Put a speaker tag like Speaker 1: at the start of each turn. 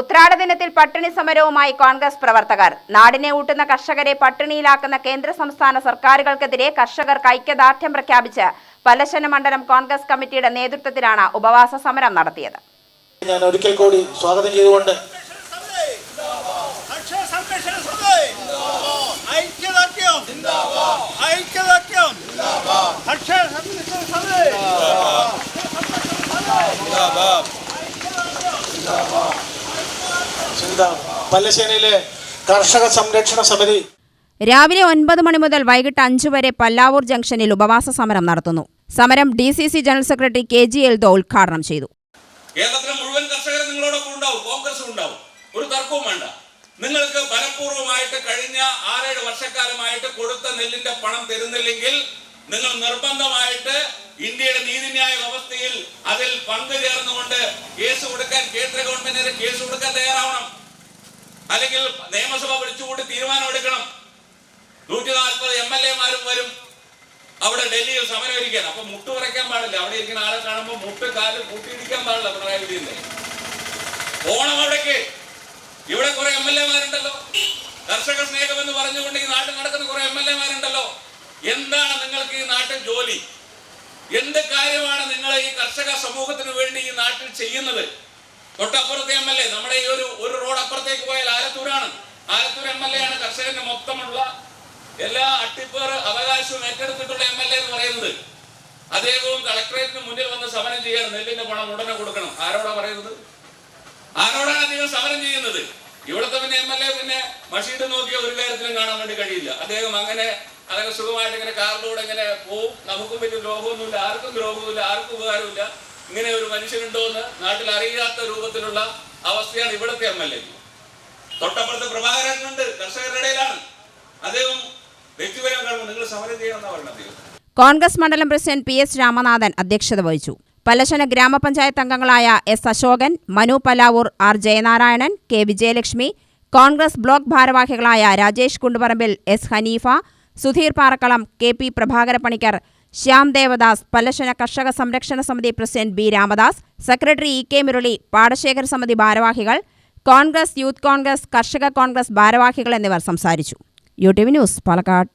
Speaker 1: ഉത്രാട ദിനത്തിൽ പട്ടിണി സമരവുമായി കോൺഗ്രസ് പ്രവർത്തകർ. നാടിനെ ഊട്ടുന്ന കർഷകരെ പട്ടിണിയിലാക്കുന്ന കേന്ദ്ര സംസ്ഥാന സർക്കാരുകൾക്കെതിരെ കർഷകർ ഐക്യദാർഢ്യം പ്രഖ്യാപിച്ച് പലശന മണ്ഡലം കോൺഗ്രസ് കമ്മിറ്റിയുടെ നേതൃത്വത്തിലാണ് ഉപവാസ സമരം നടത്തിയത്.
Speaker 2: ഞാൻ ഒരിക്കൽ കൂടി സ്വാഗതം ചെയ്തുകൊണ്ട്
Speaker 3: ഐക്യദാർഢ്യം ഐക്യദാർഢ്യം അക്ഷര സംരക്ഷണ സഭ
Speaker 2: ചിന്ത പല്ലശ്ശേരിയിലെ കർഷക സംരക്ഷണ സമിതി.
Speaker 1: രാവിലെ ഒൻപത് മണി മുതൽ വൈകിട്ട് അഞ്ചു വരെ പല്ലാവൂർ ജംഗ്ഷനിൽ ഉപവാസ സമരം നടത്തുന്നു. സമരം D C C general secretary K G Eldho ഉദ്ഘാടനം ചെയ്തു.
Speaker 4: കേരളത്തിലെ മുഴുവൻ കർഷകരും നിങ്ങളോടൊപ്പം ഉണ്ടാവും കോൺഗ്രസും ഉണ്ടാവും. ഒരു തർക്കവും വേണ്ട. നിങ്ങൾക്ക് ബലപൂർവമായിട്ട് കഴിഞ്ഞ ആറേഴ് വർഷക്കാലമായിട്ട് കൊടുത്ത നെല്ലിന്റെ പണം തരുന്നില്ലെങ്കിൽ നിങ്ങൾ നിർബന്ധമായിട്ട് ഇന്ത്യയുടെ നീതിന്യായ വ്യവസ്ഥയിൽ അതിൽ പങ്കുചേർന്നുകൊണ്ട് കേസ് കൊടുക്കാൻ കേന്ദ്ര ഗവൺമെന്റിന് കേസ് കൊടുക്കാൻ അല്ലെങ്കിൽ നിയമസഭ വിളിച്ചുകൂടി തീരുമാനം എടുക്കണം. നൂറ്റി നാൽപ്പത് എം എൽ എമാരും വരും. അവിടെ ഡൽഹിയിൽ സമരം ഇരിക്കാൻ അപ്പൊ മുട്ട് കുറയ്ക്കാൻ പാടില്ല. അവിടെ ഇരിക്കുന്ന ആളെ കാണുമ്പോൾ മുട്ട് കാൽ കൂട്ടിയിടിക്കാൻ പാടില്ല പിണറായി വിജയൻ ഓണം അവിടേക്ക്. ഇവിടെ കുറെ എം എൽ എമാരുണ്ടല്ലോ. കർഷക സ്നേഹം എന്ന് പറഞ്ഞുകൊണ്ട് ഈ നാട്ടിൽ നടക്കുന്ന കുറെ എം എൽ എമാരുണ്ടല്ലോ. എന്താണ് നിങ്ങൾക്ക് ഈ നാട്ടിൽ ജോലി? എന്ത് കാര്യമാണ് നിങ്ങൾ ഈ കർഷക സമൂഹത്തിന് വേണ്ടി ഈ നാട്ടിൽ ചെയ്യുന്നത്? തൊട്ടപ്പുറത്തെ എം എൽ എ നമ്മുടെ ഈ ഒരു ഒരു റോഡ് അപ്പുറത്തേക്ക് പോയാൽ ആലത്തൂരാണ്. ആലത്തൂർ എം എൽ എ ആണ് കർഷകന്റെ മൊത്തമുള്ള എല്ലാ അട്ടിപ്പേർ അവകാശവും ഏറ്റെടുത്തിട്ടുള്ള എം എൽ എ എന്ന് പറയുന്നത്. അദ്ദേഹവും കളക്ടറേറ്റിന് മുന്നിൽ വന്ന് സമരം ചെയ്യാൻ നെല്ലിന്റെ പണം ഉടനെ കൊടുക്കണം. ആരോടാ പറയുന്നത്? ആരോടാണ് അദ്ദേഹം സമരം ചെയ്യുന്നത്? ഇവിടുത്തെ പിന്നെ എം എൽ എ പിന്നെ മഷീഡ് നോക്കിയ ഒരു കാര്യത്തിലും കാണാൻ വേണ്ടി കഴിയില്ല. അദ്ദേഹം അങ്ങനെ അങ്ങനെ സുഖമായിട്ട് ഇങ്ങനെ കാറിലൂടെ ഇങ്ങനെ പോവും. നമുക്കും വലിയ ദ്രോഹമൊന്നുമില്ല. ആർക്കും ദ്രോഹമില്ല ആർക്കും ഉപകാരമില്ല ഇങ്ങനെ ഒരു മനുഷ്യനുണ്ടോ എന്ന് നാട്ടിൽ അറിയാത്ത രൂപത്തിലുള്ള അവസ്ഥയാണ് ഇവിടുത്തെ എം എൽ എ. തൊട്ടപ്പുറത്ത് പ്രഭാകരനുണ്ട് കർഷകരുടെ ഇടയിലാണ്. അദ്ദേഹം വ്യക്തിപരം കാണുമ്പോൾ നിങ്ങൾ സമരം ചെയ്യണമെന്നാണ്
Speaker 1: കോൺഗ്രസ് മണ്ഡലം പ്രസിഡന്റ് പി എസ് രാമനാഥൻ അധ്യക്ഷത വഹിച്ചു. പലശന ഗ്രാമപഞ്ചായത്ത് അംഗങ്ങളായ S Ashokan Manu Palavoor R Jayanarayanan K Vijayalakshmi Congress block ഭാരവാഹികളായ Rajesh Kundumparambil S Haneefa Sudheer Parakkalam K P Prabhakara Panicker Shyam Devadas Pallassana കർഷക സംരക്ഷണ സമിതി president B Ramadas secretary E K Murali പാടശേഖര സമിതി ഭാരവാഹികൾ കോൺഗ്രസ് യൂത്ത് കോൺഗ്രസ് കർഷക കോൺഗ്രസ് ഭാരവാഹികൾ എന്നിവർ സംസാരിച്ചു. U T V news Palakkad.